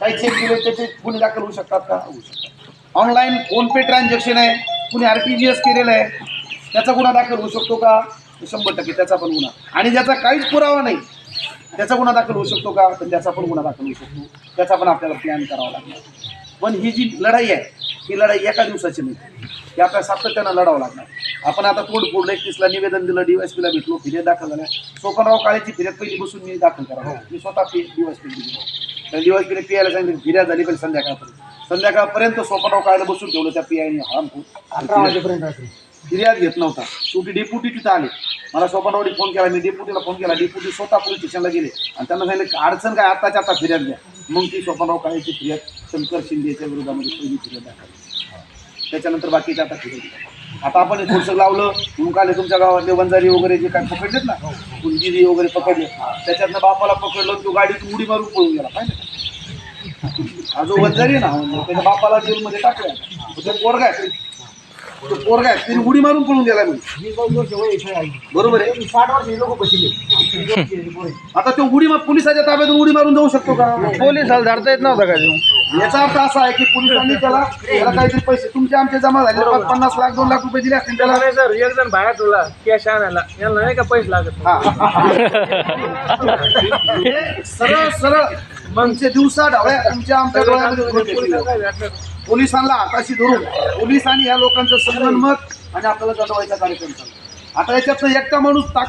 काही चेक दिले त्याचे गुन्हे दाखल होऊ शकतात का? होऊ शकतात. ऑनलाईन फोनपे ट्रान्झॅक्शन आहे. कुणी आर टी जी एस केलेलं आहे. त्याचा गुन्हा दाखल होऊ शकतो का? शंभर टक्के त्याचा पण गुन्हा. आणि ज्याचा काहीच पुरावा नाही त्याचा गुन्हा दाखल होऊ शकतो का? तर त्याचा पण गुन्हा दाखल होऊ शकतो. त्याचा पण आपल्याला प्लॅन करावा लागणार पण ही जी लढाई आहे ही लढाई एका दिवसाची नाही. ही आपल्याला सातत्यानं लढावं लागणार. आपण आता तोड फोडलं एकतीसला निवेदन दिलं डीवायसपीला भेटलो फिर्याद दाखल झाल्या. सोपनराव काळेची फिर्याद पहिली बसून मी दाखल करा मी स्वतः पी डीवायसपी दिली. त्या डीवायसपीने पी आयला सांगितलं फिर्याद झाली पाहिजे संध्याकाळपर्यंत. संध्याकाळपर्यंत सोपनराव काळेला बसून ठेवलं त्या पी आयने अकरा वाजेपर्यंत रात्री. फिर्याद घेत नव्हता. शेवटी डेप्युटी तिथं आले. मला सोपानवाडी फोन केला. मी डेप्युटीला फोन केला. डेप्युटी स्वतः पोलीस स्टेशनला गेले. आणि त्यांना सांगितलं अडचण काय? आत्ताच्या आता फिर्याद घ्या. मग ती सोपानराव काळेची फिर्याद. शंकर शिंदेच्या विरोधामध्ये पहिली फिर्याद दाखल त्याच्यानंतर बाकीच्या आता फिर्याद. आता आपण हे थोडंसं लावलं म्हणून काल हे तुमच्या गावातले वंजारी वगैरे जे काय पकडलेत ना कुंजिरी वगैरे पकडले त्याच्यातनं बापाला पकडलं तो गाडीची उडी मारून पळून गेला पाहिजे का? हा जो वंजारी ना त्याच्या बापाला जेलमध्ये टाकलं तो पोरगा आहे. तो पोरगा आहे त्याने उडी मारून पळून गेला मी मी दोन वर्ष वय इथे आहे. बरोबर आहे मी साठ वर्ष लोक बसले आता तो उडी मार पोलिसाच्या ताब्यातून उडी मारून जाऊ शकतो का पोलिसाला धरता येत नव्हता का तो? याचा अर्थ असा आहे की पोलिसांनी त्याला त्याला काहीतरी पैसे तुमचे आमचे जमा झाले पाच- पन्नास लाख दोन लाख रुपये दिले असतील त्याला नाही सर एक जण बाहेर तुला कॅश आणायला यांना नाही का पैसे लागत हा. हे सरळ सरळ तुमचे दिवसा ढवळ्या तुमच्या आमच्या डोळ्यामध्ये. पोलिसांना हाताशी धरून पोलिसांनी या लोकांचं संगनमत आणि आपल्याला जटवायचा कार्यक्रम चालू आता याच्यातनं एकटा माणूस ताक